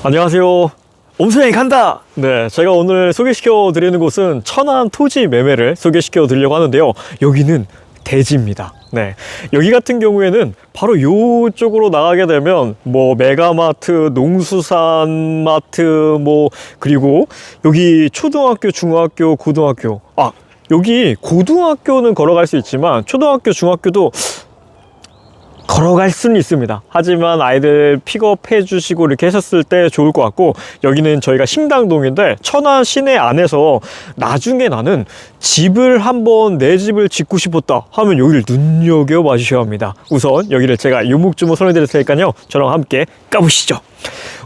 안녕하세요. 옴선이 간다! 네, 제가 오늘 소개시켜 드리는 곳은 천안 토지 매매를 소개시켜 드리려고 하는데요. 여기는 대지입니다. 네. 여기 같은 경우에는 바로 이쪽으로 나가게 되면 뭐 메가마트, 농수산마트 뭐 그리고 여기 초등학교, 중학교, 고등학교. 아, 여기 고등학교는 걸어갈 수 있지만 초등학교, 중학교도 걸어갈 수는 있습니다. 하지만 아이들 픽업해 주시고 이렇게 하셨을 때 좋을 것 같고 여기는 저희가 신당동인데 천안 시내 안에서 나중에 나는 집을 한번 내 집을 짓고 싶었다 하면 여기를 눈여겨 봐 주셔야 합니다. 우선 여기를 제가 유목주목 설명드릴 테니까요. 저랑 함께 까보시죠.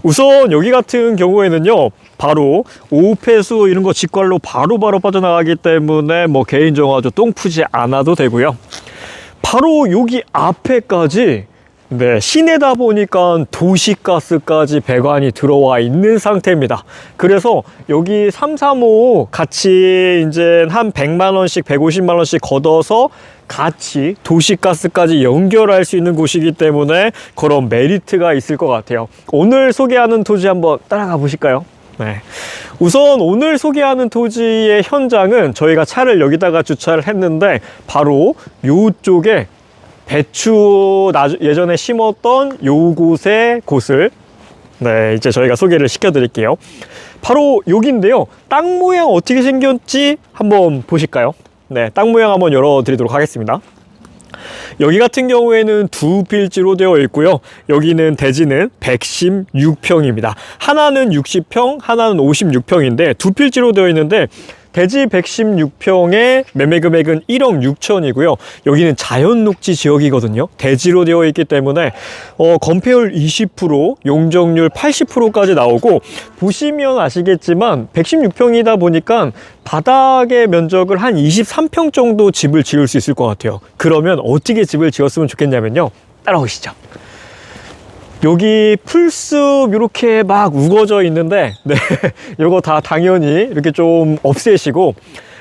우선 여기 같은 경우에는요. 바로 오폐수 이런 거 직관로 바로바로 빠져나가기 때문에 뭐 개인 정화조 똥 푸지 않아도 되고요. 바로 여기 앞에까지 네, 시내다 보니까 도시가스까지 배관이 들어와 있는 상태입니다. 그래서 여기 335 같이 이제 한 100만 원씩 150만 원씩 걷어서 같이 도시가스까지 연결할 수 있는 곳이기 때문에 그런 메리트가 있을 것 같아요. 오늘 소개하는 토지 한번 따라가 보실까요? 네. 우선 오늘 소개하는 토지의 현장은 저희가 차를 여기다가 주차를 했는데 바로 요쪽에 배추 예전에 심었던 요곳의 곳을 네, 이제 저희가 소개를 시켜 드릴게요. 바로 여기인데요. 땅 모양 어떻게 생겼지 한번 보실까요? 네, 땅 모양 한번 열어 드리도록 하겠습니다. 여기 같은 경우에는 두 필지로 되어 있고요. 여기는 대지는 116평입니다. 하나는 60평, 하나는 56평인데 두 필지로 되어 있는데 대지 116평의 매매 금액은 1억 6천이고요. 여기는 자연 녹지 지역이거든요. 대지로 되어 있기 때문에 어, 건폐율 20%, 용적률 80%까지 나오고 보시면 아시겠지만 116평이다 보니까 바닥의 면적을 한 23평 정도 집을 지을 수 있을 것 같아요. 그러면 어떻게 집을 지었으면 좋겠냐면요. 따라오시죠. 여기 풀숲 이렇게 막 우거져 있는데 네 이거 다 당연히 이렇게 좀 없애시고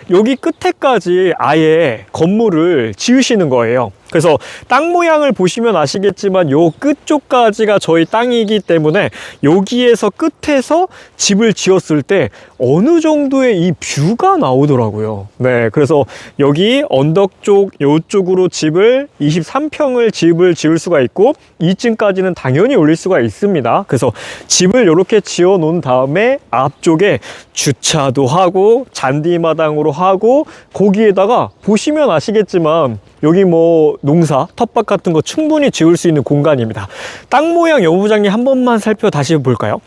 여기 끝에까지 아예 건물을 지으시는 거예요 그래서 땅 모양을 보시면 아시겠지만 요 끝쪽까지가 저희 땅이기 때문에 여기에서 끝에서 집을 지었을 때 어느 정도의 이 뷰가 나오더라고요. 네 그래서 여기 언덕 쪽 요쪽으로 집을 23평을 집을 지을 수가 있고 2층까지는 당연히 올릴 수가 있습니다. 그래서 집을 이렇게 지어 놓은 다음에 앞쪽에 주차도 하고 잔디마당으로 하고 거기에다가 보시면 아시겠지만 여기 뭐 농사, 텃밭 같은 거 충분히 지을 수 있는 공간입니다. 땅 모양 여부장님 한 번만 살펴 다시 볼까요?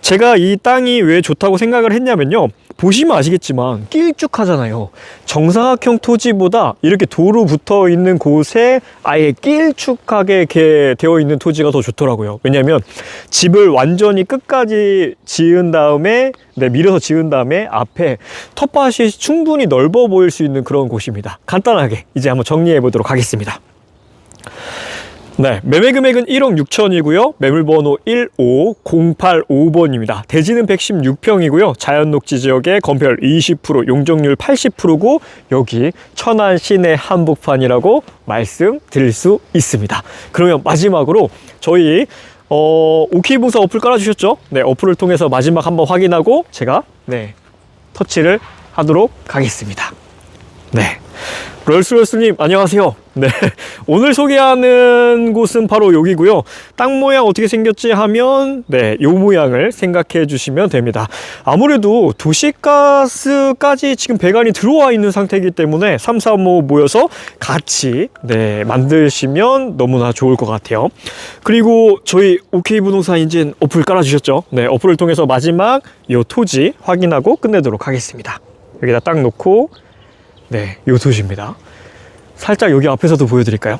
제가 이 땅이 왜 좋다고 생각을 했냐면요. 보시면 아시겠지만 길쭉하잖아요. 정사각형 토지보다 이렇게 도로 붙어 있는 곳에 아예 길쭉하게 이렇게 되어 있는 토지가 더 좋더라고요. 왜냐면 집을 완전히 끝까지 지은 다음에 네, 밀어서 지은 다음에 앞에 텃밭이 충분히 넓어 보일 수 있는 그런 곳입니다. 간단하게 이제 한번 정리해 보도록 하겠습니다. 네, 매매 금액은 1억 6천이고요. 매물번호 15085번입니다. 대지는 116평이고요. 자연녹지 지역에 건폐율 20%, 용적률 80%고 여기 천안 시내 한복판이라고 말씀드릴 수 있습니다. 그러면 마지막으로 저희 어, 봉사 어플 깔아주셨죠? 네, 어플을 통해서 마지막 한번 확인하고 제가 네 터치를 하도록 하겠습니다. 네. 롤스롤스님 안녕하세요. 네. 오늘 소개하는 곳은 바로 여기고요. 땅 모양 어떻게 생겼지 하면 네, 요 모양을 생각해 주시면 됩니다. 아무래도 도시가스까지 지금 배관이 들어와 있는 상태이기 때문에 3, 4, 5 모여서 같이 네, 만드시면 너무나 좋을 것 같아요. 그리고 저희 OK 부동산 인진 어플 깔아 주셨죠? 네, 어플을 통해서 마지막 요 토지 확인하고 끝내도록 하겠습니다. 여기다 딱 놓고 네, 요 토지입니다. 살짝 여기 앞에서도 보여드릴까요?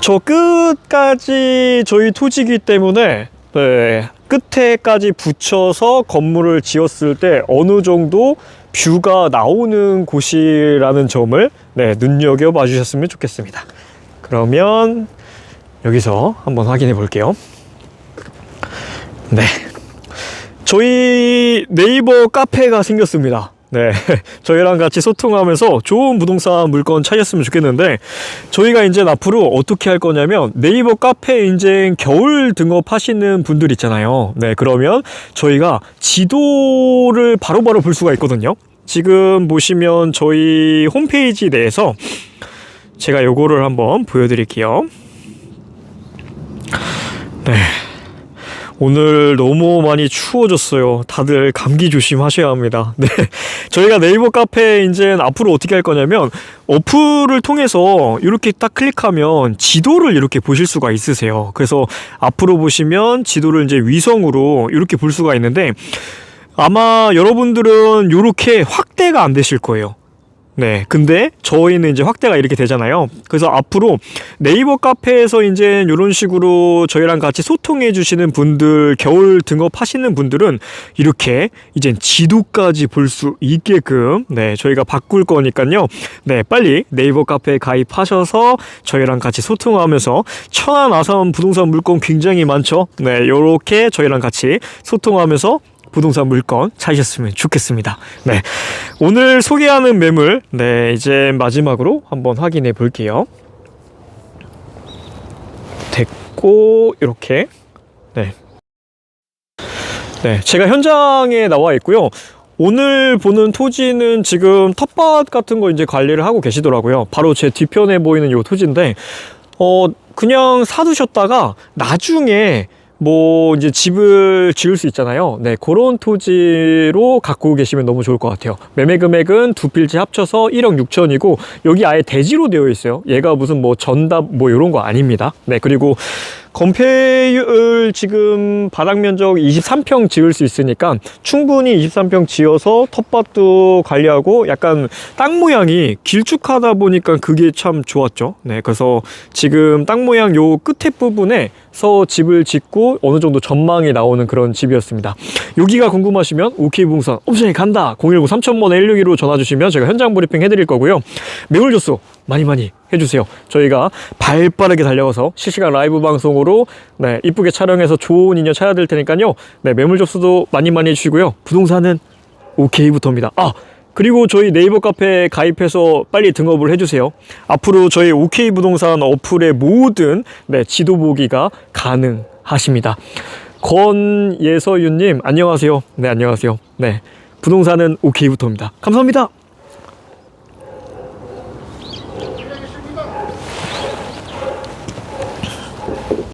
저 끝까지 저희 토지이기 때문에 네, 끝에까지 붙여서 건물을 지었을 때 어느 정도 뷰가 나오는 곳이라는 점을 네, 눈여겨 봐 주셨으면 좋겠습니다. 그러면 여기서 한번 확인해 볼게요. 네. 저희 네이버 카페가 생겼습니다. 네, 저희랑 같이 소통하면서 좋은 부동산 물건 찾았으면 좋겠는데 저희가 이제 앞으로 어떻게 할 거냐면 네이버 카페 이제 겨울 등업하시는 분들 있잖아요. 네, 그러면 저희가 지도를 바로 바로 볼 수가 있거든요. 지금 보시면 저희 홈페이지 내에서 제가 요거를 한번 보여드릴게요. 네. 오늘 너무 많이 추워졌어요. 다들 감기 조심하셔야 합니다. 네. 저희가 네이버 카페 이제 앞으로 어떻게 할 거냐면 어플을 통해서 이렇게 딱 클릭하면 지도를 이렇게 보실 수가 있으세요. 그래서 앞으로 보시면 지도를 이제 위성으로 이렇게 볼 수가 있는데 아마 여러분들은 이렇게 확대가 안 되실 거예요. 네. 근데 저희는 이제 확대가 이렇게 되잖아요. 그래서 앞으로 네이버 카페에서 이제 이런 식으로 저희랑 같이 소통해 주시는 분들, 겨울 등업하시는 분들은 이렇게 이제 지도까지 볼 수 있게끔 네, 저희가 바꿀 거니까요. 네, 빨리 네이버 카페에 가입하셔서 저희랑 같이 소통하면서 천안 아산 부동산 물건 굉장히 많죠. 네, 요렇게 저희랑 같이 소통하면서 부동산 물건 찾으셨으면 좋겠습니다. 네. 오늘 소개하는 매물, 네, 이제 마지막으로 한번 확인해 볼게요. 됐고, 이렇게. 네. 네, 제가 현장에 나와 있고요. 오늘 보는 토지는 지금 텃밭 같은 거 이제 관리를 하고 계시더라고요. 바로 제 뒤편에 보이는 요 토지인데, 어, 그냥 사두셨다가 나중에 뭐 이제 집을 지을 수 있잖아요. 네, 그런 토지로 갖고 계시면 너무 좋을 것 같아요. 매매 금액은 두 필지 합쳐서 1억 6천이고 여기 아예 대지로 되어 있어요. 얘가 무슨 뭐 전답 뭐 이런 거 아닙니다. 네, 그리고 건폐율 지금 바닥 면적 23평 지을 수 있으니까 충분히 23평 지어서 텃밭도 관리하고 약간 땅 모양이 길쭉하다 보니까 그게 참 좋았죠. 네, 그래서 지금 땅 모양 요 끝에 부분에서 집을 짓고 어느 정도 전망이 나오는 그런 집이었습니다. 여기가 궁금하시면 오케이 부동산 옵션이 간다 010 3000번 161로 전화 주시면 제가 현장 브리핑 해드릴 거고요. 매물 조수 많이 많이 해주세요. 저희가 발 빠르게 달려가서 실시간 라이브 방송으로 네, 이쁘게 촬영해서 좋은 인연 찾아드릴 테니까요. 네, 매물 접수도 많이 많이 해주시고요. 부동산은 오케이부터입니다. 아! 그리고 저희 네이버 카페에 가입해서 빨리 등업을 해주세요. 앞으로 저희 오케이 부동산 어플의 모든 네, 지도 보기가 가능하십니다. 권예서윤님, 안녕하세요. 네, 안녕하세요. 네. 부동산은 오케이부터입니다. 감사합니다.